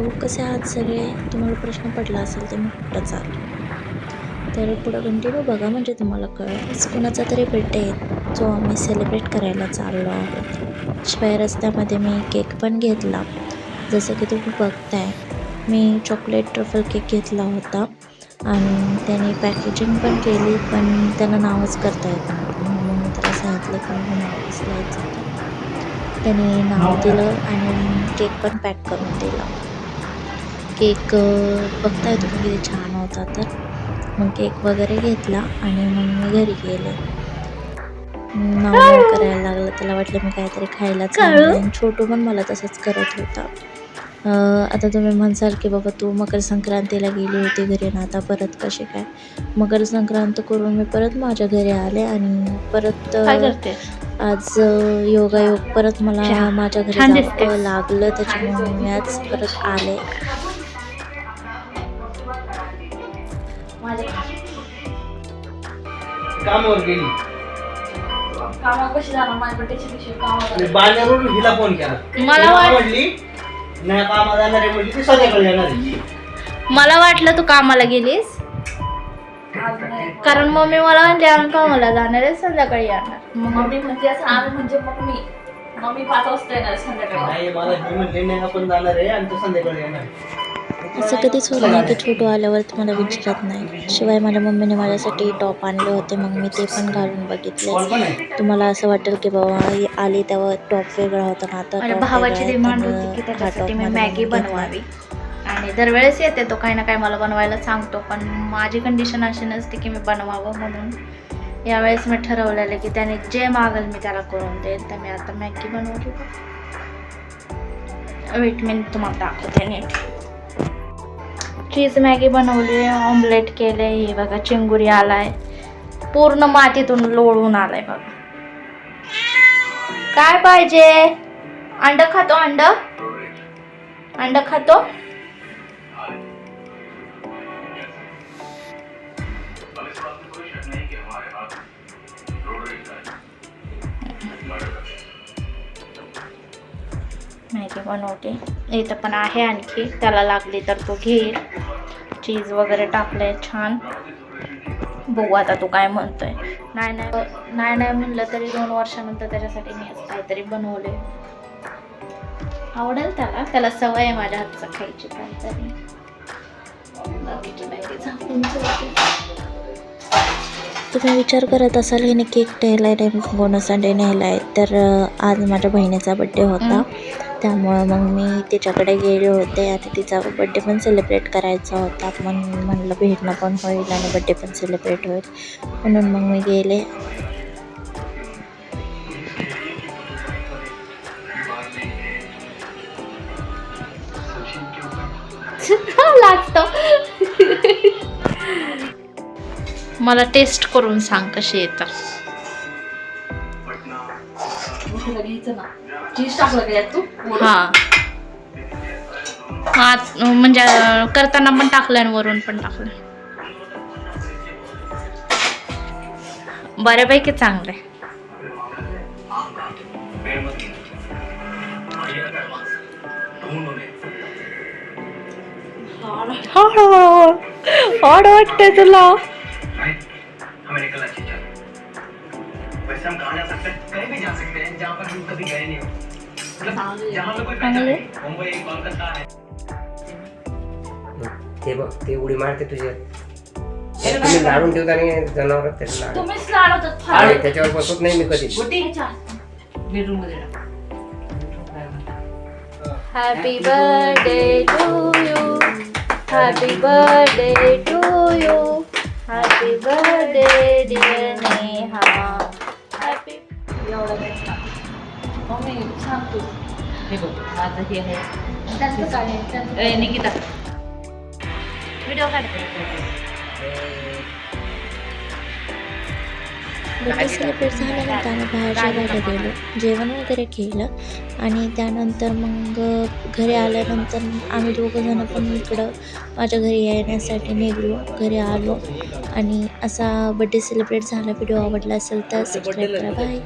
Hello कसे आहात सगळे? तुम्हाला प्रश्न पडला असेल तर मी कुठं चाल तर पुढं कंटिन्यू बघा म्हणजे तुम्हाला कळेल. कुणाचा तरी बड्डे जो आम्ही सेलिब्रेट करायला चाललो आहोत. शिवाय रस्त्यामध्ये मी केक पण घेतला. जसं की तुम्ही बघताय मी चॉकलेट ट्रफल केक घेतला होता. आणि त्याने पॅकेजिंग पण केली पण त्याला नावच करता येत नव्हतं. म्हणून मी त्याला सांगितलं की मी हो, नावच लिहायचं होतं त्याने नाव दिलं आणि केक पण पॅक करून दिला. केक बघताय तुम्ही किती छान होता तर. मग केक वगैरे घेतला आणि मग मी घरी गेले. नाव करायला लागलं. त्याला वाटलं मी काहीतरी खायला चाललं आणि छोटू पण मला तसंच करत होता. आता तुम्ही म्हणसाल की बाबा तू मकर संक्रांतीला गेली होती घरी ना आता परत कशी काय? मकर संक्रांत करून मी परत माझ्या घरी आले आणि परत आज योगायोग परत मला. माझ्या घरी. लागलं. त्याच्यामुळे मी आज परत आले. कामावर गेली. कामावर कशी जाणार माझ्या बड्डेच्या दिवशी कामावर मी बाजारवरून हिला फोन केला. मला ती वाट- म्हटली नाही कामाला जाणार आहे म्हटली ती संध्याकाळी येणार आहे. मला वाटलं तू कामाला गेलीस. कारण मम्मी मला म्हणते आम्ही कामाला जाणार आहे संध्याकाळी येणार. मम्मी म्हणजे असं आम्ही म्हणजे मम्मी मम्मी पाच वाजता येणार संध्याकाळी. नाही मला ही म्हटली नाही आपण जाणार आहे आणि तो संध्याकाळी येणार आहे. असं कधीच होत नाही की छोटू आल्यावर मला विचारत नाही. शिवाय माझ्या मम्मीने माझ्यासाठी टॉप आणले होते मग मी ते पण घालून बघितले तुम्हाला असं वाटेल की बाबा ही आली तेव्हा टॉप वेगळा होता ना आता भावाची डिमांड होती की त्याच्यासाठी मी मॅगी बनवावी. आणि दरवेळेस येते तो काही ना काही मला बनवायला सांगतो पण माझी कंडिशन अशी नसते की मी बनवावं म्हणून. यावेळेस मी ठरवलेलं की त्याने जे मागल मी त्याला करून देईल तर मी आता मॅगी बनवली. वेट मी तुम्हाला दाखवते नीट. चीज मॅगी बनवली ऑमलेट केले हे बघा चिंगुरी आलाय. पूर्ण मातीतून लोळून आलाय बघा. काय पाहिजे? अंड खातो अंड? अंड खातो? मॅगी बनवते. इथं पण आहे आणखी. त्याला लागली तर तो घेईल. चीज वगैरे टाकलंय छान. बघू आता तू काय म्हणतोय. नाही नाही नाही नाही म्हणलं तरी दोन वर्षानंतर त्याच्यासाठी मी असं काहीतरी बनवले आवडेल त्याला. त्याला सवय आहे माझ्या हातचं खायची काहीतरी. तुम्ही विचार करत असाल हिने केक नेलाय नाही बोनस अंडे नेलाय तर आज माझ्या बहिणीचा बड्डे होता. त्यामुळं मग मी तिच्याकडे गेले होते. आता तिचा बड्डे पण सेलिब्रेट करायचा होता. मग म्हणलं भेटणं पण होईल आणि बड्डे पण सेलिब्रेट होईल. म्हणून मग मी गेले. मला टेस्ट करून सांग कशी येतं तुला घ्यायचं ना. चीज टाकलं का यात तू हा. आत म्हणजे करताना पण टाकलं आणि वरून पण टाकलं. बऱ्यापैकी चांगलं आहे हॉट वाटतंय तुला. वैसे हम कहाँ जा सकते हैं कहीं भी जा सकते हैं जहाँ पर हम कभी गए नहीं हो। मतलब जहाँ पे कोई पहचान. नहीं मुंबई कोलकाता है। ते बघ ते उडी मारते तुझ्या तुम्ही लाडून ठेवता आणि जनावर तुम्हीच लाडवतात त्याच्यावर बसत नाही मी कधी. बेडरूममध्ये टाक. Happy birthday to you happy birthday to you happy birthday dear mummy सांग तू. हे बघ माझं हे आहे. त्यांचं काय आहे? त्यांचं काय ए, आहे? निकिता. व्हिडिओ काढते बड्डे सेलिब्रेट झाल्यानंतर आम्ही बाहेर गेलो. जेवण वगैरे केलं. आणि त्यानंतर मग घरी आल्यानंतर आम्ही दोघं जण पण इकडं माझ्या घरी येण्यासाठी निघलो. घरी आलो. आणि असा बड्डे सेलिब्रेट झाला. व्हिडिओ आवडला असेल तर सबस्क्राईब करा. बाय